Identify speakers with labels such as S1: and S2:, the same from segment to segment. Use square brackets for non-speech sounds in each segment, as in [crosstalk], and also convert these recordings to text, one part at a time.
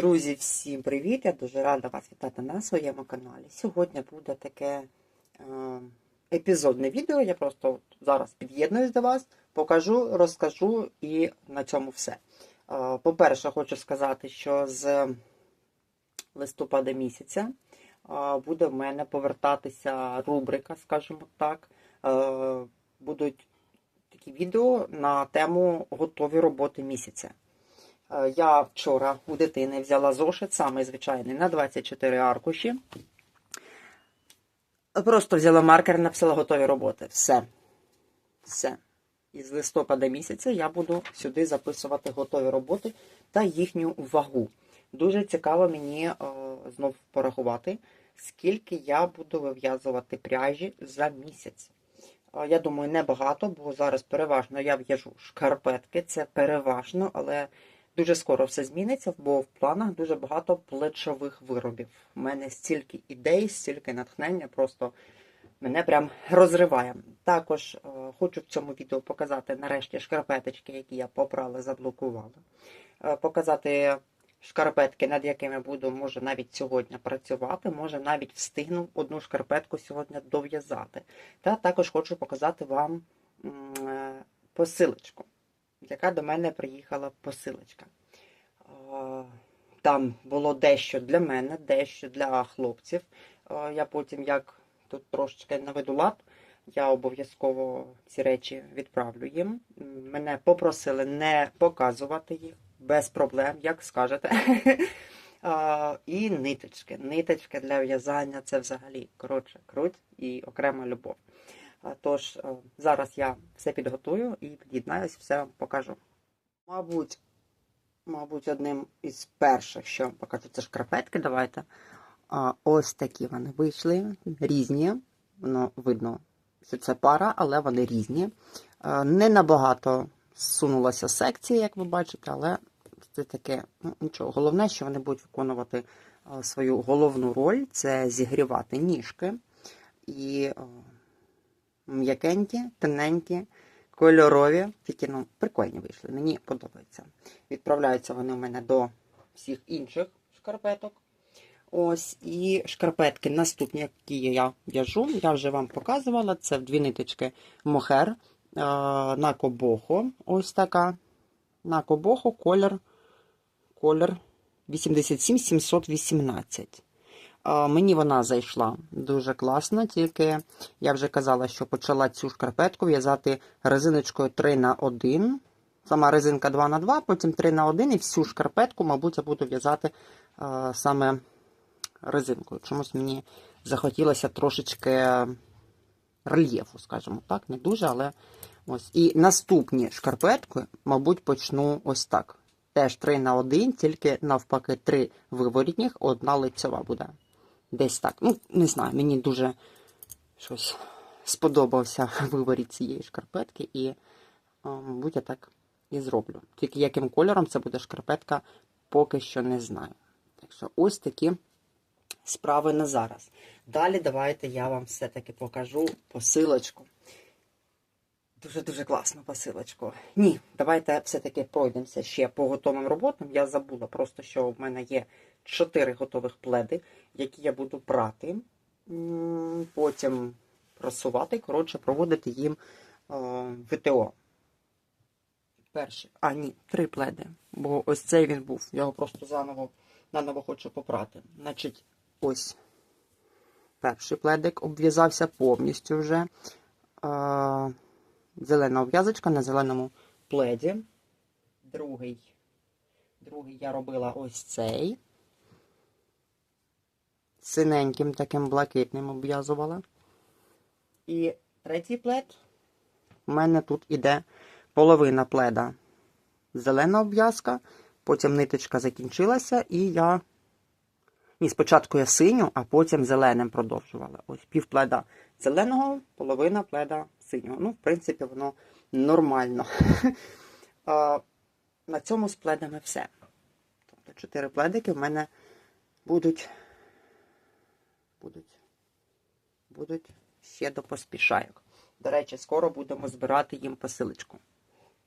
S1: Друзі, всім привіт! Я дуже рада вас вітати на своєму каналі. Сьогодні буде таке е, епізодне відео. Я просто зараз під'єднуюсь до вас, покажу, розкажу і на цьому все. Е, по-перше, хочу сказати, що з листопада місяця е, буде в мене повертатися рубрика, скажімо так. Будуть такі відео на тему готові роботи місяця. Е, Я вчора у дитини взяла зошит, самий звичайний, на 24 аркуші. Просто взяла маркер, написала готові роботи. Все. Все. І з листопада місяця я буду сюди записувати готові роботи та їхню вагу. Дуже цікаво мені е, знов порахувати, скільки я буду вив'язувати пряжі за місяць. Е, Я думаю, небагато, бо зараз переважно я в'яжу шкарпетки, це переважно, але дуже скоро все зміниться, бо в планах дуже багато плечових виробів. У мене стільки ідей, стільки натхнення, просто мене прям розриває. Також е, хочу в цьому відео показати нарешті шкарпеточки, які я попрала, заблокувала. Е, показати шкарпетки, над якими буду, може, навіть сьогодні працювати, може навіть встигну одну шкарпетку сьогодні дов'язати. Та також хочу показати вам е, посилочку, яка до мене приїхала посилочка. Там було дещо для мене, дещо для хлопців. Я потім, як тут трошечки наведу лад, я обов'язково ці речі відправлю їм. Мене попросили не показувати їх без проблем, як скажете. [laughs] І ниточки. Ниточки для в'язання це взагалі коротше, круть і окрема любов. А, Тож е, зараз я все підготую і під'єднаюсь, все вам покажу. Мабуть, мабуть, одним із перших, що вам покажу, це шкарпетки. Давайте. Ось такі вони вийшли, різні. Воно видно, що це пара, але вони різні. Не набагато зсунулася секція, як ви бачите, але це таке, ну нічого. Головне, що вони будуть виконувати свою головну роль це зігрівати ніжки. І м'якенькі, тоненькі, кольорові, тільки ну, прикольні вийшли. Мені подобається. Відправляються вони у мене до всіх інших шкарпеток. Ось і шкарпетки наступні, які я в'яжу, я вже вам показувала. Це дві ниточки мохер на кобохо. Ось така. На кобохо колір, колір 87 718. Мені вона зайшла дуже класно, тільки я вже казала, що почала цю шкарпетку в'язати резиночкою 3 на 1 Сама резинка 2 на 2 потім 3 на 1 і всю шкарпетку, мабуть, я буду в'язати саме резинкою. Чомусь мені захотілося трошечки рельєфу, скажімо так, не дуже, але ось. І наступні шкарпетки, мабуть, почну ось так. Теж 3 на 1, тільки навпаки 3 виворітніх, одна лицьова буде. Десь так. Ну, не знаю, мені дуже щось сподобався [laughs] виворіт цієї шкарпетки, і, мабуть, я так і зроблю. Тільки яким кольором це буде шкарпетка, поки що не знаю. Так що ось такі справи на зараз. Далі давайте я вам все-таки покажу посилочку. Дуже-дуже класну посилочку. Ні, давайте все-таки пройдемося ще по готовим роботам. Я забула просто, що в мене є 4 готових пледи, які я буду прати, потім просувати, коротше, проводити їм е, ВТО. Перший. А, ні, три пледи. Бо ось цей він був. Я його просто заново наново хочу попрати. Значить, ось. Перший пледик обв'язався повністю вже. Е, зелена обв'язочка на зеленому пледі. Другий. Другий я робила ось цей. Синеньким таким блакитним обв'язувала. І третій плед. У мене тут іде половина пледа. Зелена обв'язка, потім ниточка закінчилася, і я. Ні, спочатку я синю, а потім зеленим продовжувала. Ось пів пледа зеленого, половина пледа синього. Ну, в принципі, воно нормально. [laughs] На цьому з пледами все. Тобто чотири пледики в мене будуть. Будуть. Будуть ще до поспішайок. До речі, скоро будемо збирати їм посилочку.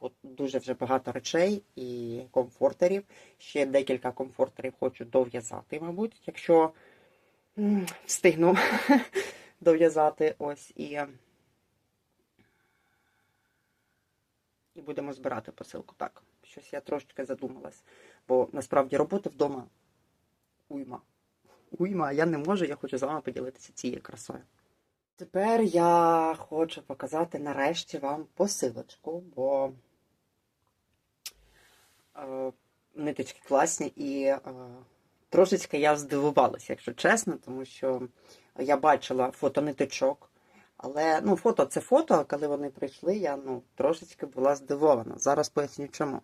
S1: От дуже вже багато речей і комфортерів. Ще декілька комфортерів хочу дов'язати, мабуть, якщо встигну [laughs] дов'язати. Ось і. І будемо збирати посилку. Так, щось я трошечки задумалась. Бо насправді роботи вдома уйма. Уйма, я не можу, я хочу з вами поділитися цією красою. Тепер я хочу показати нарешті вам посилочку, бо е, ниточки класні і е, трошечки я здивувалася, якщо чесно, тому що я бачила фото ниточок. Але ну, фото це фото, а коли вони прийшли, я ну, трошечки була здивована. Зараз поясню чому.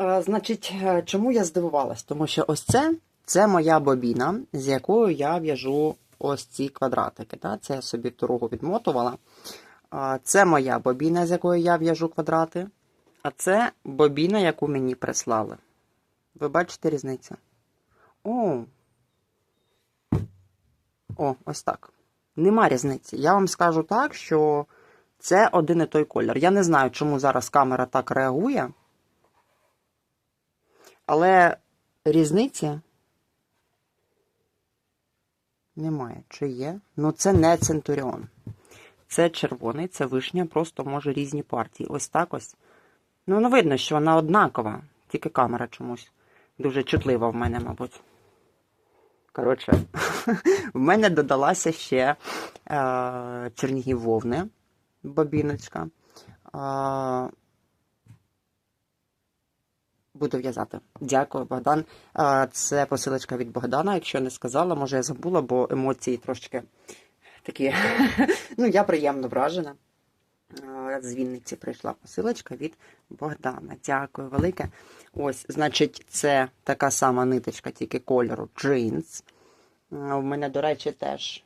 S1: Е, значить, е, чому я здивувалась? Тому що ось це, це моя бобіна, з якою я в'яжу ось ці квадратики. Да? Це я собі дорогу відмотувала. Це моя бобіна, з якою я в'яжу квадрати. А це бобіна, яку мені прислали. Ви бачите різницю? О, О, ось так. Нема різниці. Я вам скажу так, що це один і той колір. Я не знаю, чому зараз камера так реагує. Але різниці немає. Чи є? Ну, це не Центуріон. Це червоний, це вишня, просто може різні партії. Ось так ось. Ну, ну видно, що вона однакова. Тільки камера чомусь дуже чутлива в мене, мабуть. Коротше, [laughs] в мене додалася ще е, чернігів вовни, бобіночка. Е, буду в'язати. Дякую, Богдан. Це посилочка від Богдана. Якщо не сказала, може я забула, бо емоції трошки такі. [laughs] ну, я приємно вражена. З Вінниці прийшла посилочка від Богдана. Дякую велике. Ось, значить, це така сама ниточка, тільки кольору джинс. У мене, до речі, теж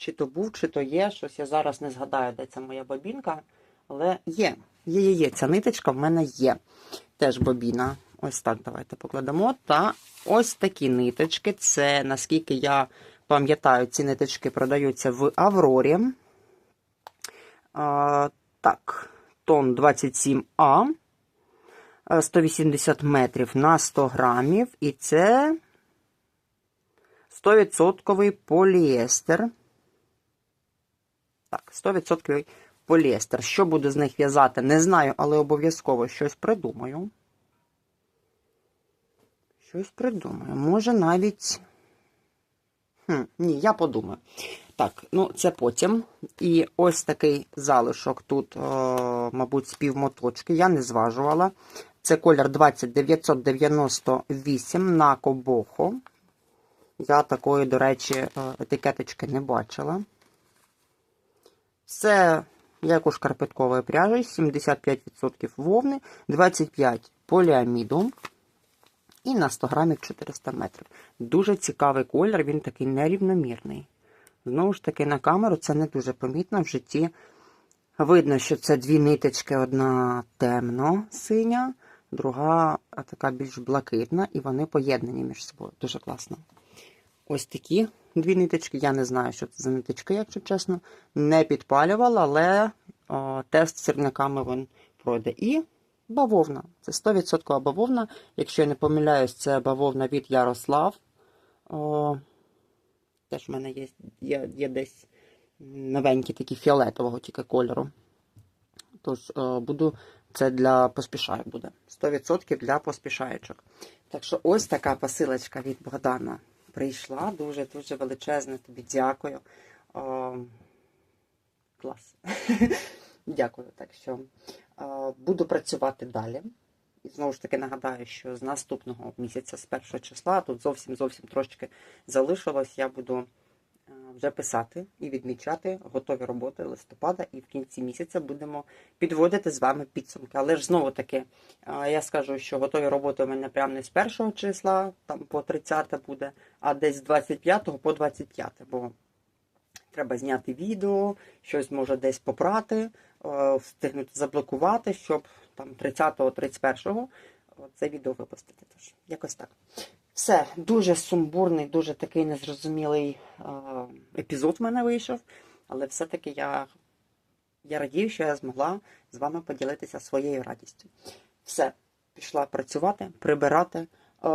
S1: чи то був, чи то є. Щось я зараз не згадаю, де це моя бобінка. Але є. Є, є, є. Ця ниточка в мене є. Теж бобіна. Ось так давайте покладемо. Та ось такі ниточки. Це, наскільки я пам'ятаю, ці ниточки продаються в Аврорі. А, так, тон 27А. 180 метрів на 100 грамів. І це 100% поліестер. Так, 100% поліестер. Що буду з них в'язати, не знаю, але обов'язково щось придумаю. Щось придумаю. Може навіть. Хм, ні, я подумаю. Так, ну це потім. І ось такий залишок тут, о, мабуть, з півмоточки. Я не зважувала. Це колір 20998 на Кобохо. Я такої, до речі, етикеточки не бачила. Це, як у шкарпеткової пряжі, 75% вовни, 25% поліаміду. І на 100 грамів 400 метрів. Дуже цікавий колір, він такий нерівномірний. Знову ж таки, на камеру це не дуже помітно в житті. Видно, що це дві ниточки, одна темно-синя, друга така більш блакитна, і вони поєднані між собою. Дуже класно. Ось такі дві ниточки. Я не знаю, що це за ниточки, якщо чесно. Не підпалювала, але о, тест з сірниками він пройде. І бавовна. Це 100% бавовна. Якщо я не помиляюсь, це бавовна від Ярослав. О, теж в мене є, є, є десь новенькі такі фіолетового тільки кольору. Тож о, буду. Це для поспішаю буде. 100% для поспішаючок. Так що ось така посилочка від Богдана прийшла. Дуже-дуже величезне тобі дякую. О, клас. [laughs] дякую. Так що о, буду працювати далі. І знову ж таки нагадаю, що з наступного місяця, з першого числа, тут зовсім зовсім трошки залишилось, я буду вже писати і відмічати готові роботи листопада, і в кінці місяця будемо підводити з вами підсумки. Але ж знову таки, я скажу, що готові роботи у мене прямо не з першого числа, там по 30 буде, а десь з 25 по 25, бо треба зняти відео, щось може десь попрати, встигнути заблокувати, щоб там 30-31 це відео випустити. Тож, якось так. Все, дуже сумбурний, дуже такий незрозумілий е, епізод в мене вийшов. Але все-таки я Я радію, що я змогла з вами поділитися своєю радістю. Все, пішла працювати, прибирати, е,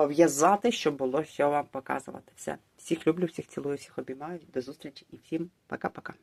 S1: в'язати, щоб було що вам показувати. Все. Всіх люблю, всіх цілую, всіх обіймаю. До зустрічі і всім пока-пока.